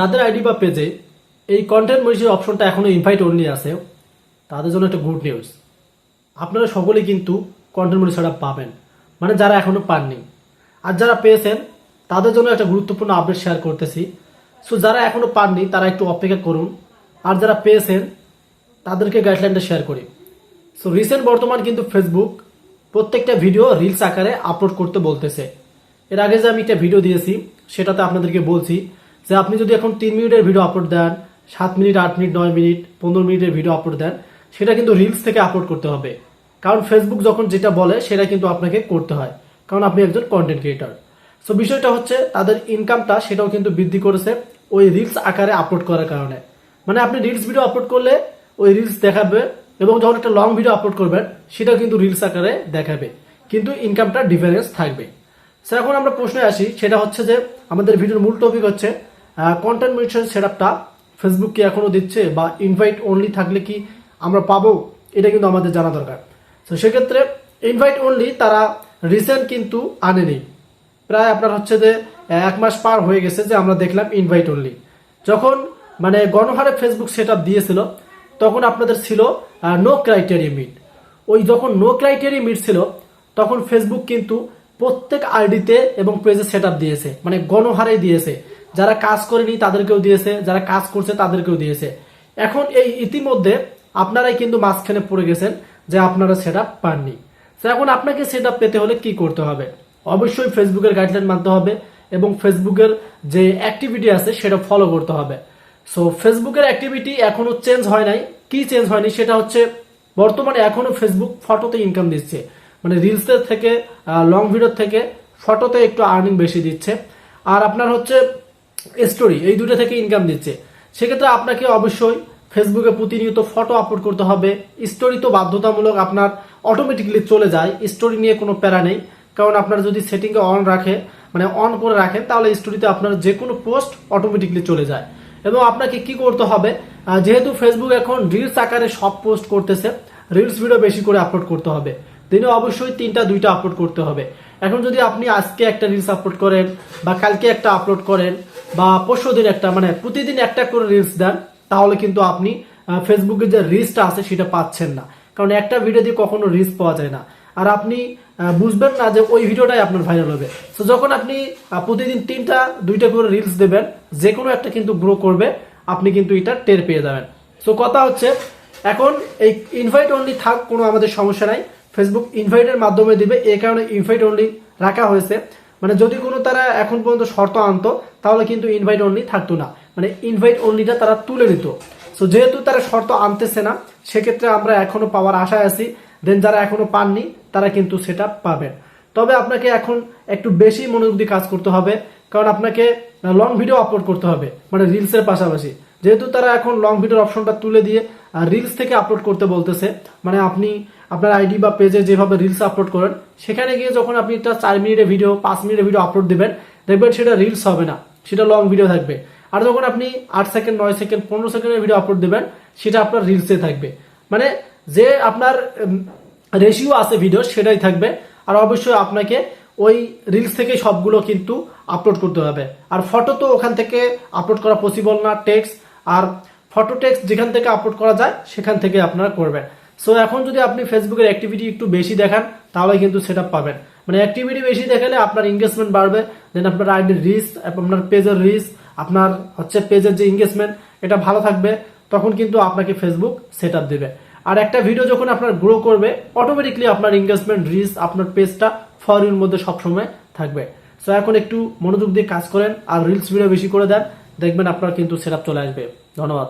তাদের আইডি বা পেজে এই কন্টেন্ট মনিটর অপশনটা এখনও ইনভাইট অনলি আছে। তাদের জন্য একটা গুড নিউজ আপনারা সকলেই কিন্তু কন্টেন্ট মনিটরটা পাবেন। মানে যারা এখনও পাননি। আর যারা পেয়েছেন, তাদের জন্য একটা গুরুত্বপূর্ণ আপডেট শেয়ার করতেছি। সো যারা এখনও পাননি, তারা একটু অপেক্ষা করুন। আর যারা পেয়েছেন, তাদেরকে গাইডলাইনটা শেয়ার করি। সো রিসেন্ট বর্তমান কিন্তু ফেসবুক প্রত্যেকটা ভিডিও রিলস আকারে আপলোড করতে বলতেছে। এর আগে যে আমি একটা ভিডিও দিয়েছি, সেটাতে আপনাদেরকে বলছি যে আপনি যদি এখন তিন মিনিটের ভিডিও আপলোড দেন, সাত মিনিট, আট মিনিট, নয় মিনিট, পনেরো মিনিটের ভিডিও আপলোড দেন, সেটা কিন্তু রিলস থেকে আপলোড করতে হবে। কারণ ফেসবুক যখন যেটা বলে, সেটা কিন্তু আপনাকে করতে হয়। কারণ আপনি একজন কন্টেন্ট ক্রিয়েটার সো বিষয়টা হচ্ছে, তাদের ইনকামটা সেটাও কিন্তু বৃদ্ধি করেছে ওই রিলস আকারে আপলোড করার কারণে। মানে আপনি রিলস ভিডিও আপলোড করলে ওই রিলস দেখাবে এবং যখন একটা লং ভিডিও আপলোড করবেন, সেটাও কিন্তু রিলস আকারে দেখাবে। কিন্তু ইনকামটা ডিফারেন্স থাকবে। স্যার এখন আমরা প্রশ্নে আসি, সেটা হচ্ছে যে, আমাদের ভিডিওর মূল টপিক হচ্ছে কন্টেন্ট মিশন সেটআপটা ফেসবুক কি এখনও দিচ্ছে বা ইনভাইট অনলি থাকলে কি আমরা পাবো, এটা কিন্তু আমাদের জানা দরকার। তো সেক্ষেত্রে ইনভাইট অনলি তারা রিসেন্ট কিন্তু আনেনি। প্রায় আপনার হচ্ছে যে এক মাস পার হয়ে গেছে যে আমরা দেখলাম ইনভাইট অনলি যখন মানে গণহারে ফেসবুক সেট দিয়েছিল, তখন আপনাদের ছিল নো ক্রাইটেরিয়া মিট ওই যখন নো ক্রাইটেরিয়া মিট ছিল, তখন ফেসবুক কিন্তু প্রত্যেক আইডিতে এবং পেজে সেট দিয়েছে। মানে গণহারে দিয়েছে। যারা কাজ করেনি তাদেরকেও দিয়েছে, যারা কাজ করছে তাদেরকেও দিয়েছে। এখন এই ইতিমধ্যে আপনারাই কিন্তু মাঝখানে পড়ে গেছেন যে আপনারা সেট পাননি। এখন আপনাকে সেট পেতে হলে কি করতে হবে? অবশ্যই ফেসবুকের গাইডলাইন মানতে হবে এবং ফেসবুকের যে অ্যাক্টিভিটি আছে সেটা ফলো করতে হবে। সো ফেসবুকের অ্যাক্টিভিটি এখনও চেঞ্জ হয় নাই। কি চেঞ্জ হয়নি? সেটা হচ্ছে বর্তমানে এখনও ফেসবুক ফটোতে ইনকাম দিচ্ছে। মানে রিলসের থেকে লং ভিডিওর থেকে ফটোতে একটু আর্নিং বেশি দিচ্ছে। আর আপনার হচ্ছে স্টোরি এই দুটো থেকে ইনকাম দিচ্ছে সেক্ষেত্রে আপনাকে অবশ্যই ফেসবুকে প্রতিনিয়ত ফটো আপলোড করতে হবে। স্টোরি তো বাধ্যতামূলক আপনার অটোমেটিকলি চলে যায়। স্টোরি নিয়ে কোনো প্যারা নেই। কারণ আপনার যদি সেটিংকে অন রাখে মানে অন করে রাখেন তাহলে স্টোরিতে আপনার যে কোনো পোস্ট অটোমেটিকলি চলে যায়। এবং আপনাকে কি করতে হবে যেহেতু ফেসবুক এখন রিলস আকারে সব পোস্ট করতেছে রিলস ভিডিও বেশি করে আপলোড করতে হবে। দিনে অবশ্যই তিনটা, দুইটা আপলোড করতে হবে। এখন যদি আপনি আজকে একটা রিলস আপলোড করেন বা কালকে একটা আপলোড করেন বা পরশু দিন একটা মানে প্রতিদিন একটা করে রিলস দেন তাহলে কিন্তু আপনি আহ, ফেসবুকে যে রিলসটা আছে সেটা পাচ্ছেন না। কারণ একটা ভিডিও দিয়ে কখনো রিলস পাওয়া যায় না। আর আপনি বুঝবেন না যে ওই ভিডিওটাই আপনার ভাইরাল হবে। তো যখন আপনি প্রতিদিন তিনটা দুইটা করে রিলস দেবেন যে কোনো একটা কিন্তু গ্রো করবে আপনি কিন্তু এটা টের পেয়ে যাবেন। সো কথা হচ্ছে এখন এই ইনভাইট অনলি থাক কোনো আমাদের সমস্যা নাই। ফেসবুক ইনভাইটের মাধ্যমে দিবে এই কারণে ইনভাইট অনলি রাখা হয়েছে। মানে যদি কোনো তারা এখন পর্যন্ত শর্ত আনতো, তাহলে কিন্তু ইনভাইট অনলি থাকতো না। মানে ইনভাইট অনলিটা তারা তুলে নিত। সো যেহেতু তারা শর্ত আনতেছে না, সেক্ষেত্রে আমরা এখনও পাওয়ার আশায় আছি। দেন যারা এখনও পাননি, তারা কিন্তু সেটা পাবেন। তবে আপনাকে এখন একটু বেশি মনোযোগ দিয়ে কাজ করতে হবে, কারণ আপনাকে লং ভিডিও আপলোড করতে হবে মানে রিলসের পাশাপাশি। যেহেতু তারা এখন লং ভিডিওর অপশনটা তুলে দিয়ে রিলস থেকে আপলোড করতে বলতেছে মানে আপনি আপনার আইডি বা পেজে যেভাবে রিলস আপলোড করেন, সেখানে গিয়ে যখন আপনি একটা চার মিনিটের ভিডিও পাঁচ মিনিটের ভিডিও আপলোড দেবেন, দেখবেন সেটা রিলস হবে না, সেটা লং ভিডিও থাকবে। আর যখন আপনি আট সেকেন্ড নয় সেকেন্ড পনেরো সেকেন্ডের ভিডিও আপলোড দেবেন, সেটা আপনার রিলসে থাকবে। মানে যে আপনার রেশিও আছে ভিডিও সেটাই থাকবে। আর অবশ্যই আপনাকে ওই রিলস থেকে সবগুলো কিন্তু আপলোড করতে হবে। আর ফটো তো ওখান থেকে আপলোড করা পসিবল না টেক্সট আর ফটো টেক্সট যেখান থেকে আপলোড করা যায়, সেখান থেকে আপনারা করবেন। সো এখন যদি আপনি ফেসবুকের অ্যাক্টিভিটি একটু বেশি দেখান, তাহলে কিন্তু সেটা পাবেন। মানে অ্যাক্টিভিটি বেশি দেখালে আপনার এঙ্গেজমেন্ট বাড়বে দেন আপনার আইডির রিচ আপনার পেজের রিচ আপনার হচ্ছে পেজের যে এঙ্গেজমেন্ট এটা ভালো থাকবে, তখন কিন্তু আপনাকে ফেসবুক সেট আপ দেবে। আর একটা ভিডিও যখন আপনার গ্রো করবে অটোমেটিকলি আপনার এঙ্গেজমেন্ট রিচ আপনার পেজটা ফর ইউর মধ্যে সবসময় থাকবে। সো এখন একটু মনোযোগ দিয়ে কাজ করেন, আর রিলস ভিডিও বেশি করে দেন, দেখবেন আপনার কিন্তু সেট চলে আসবে। ধন্যবাদ।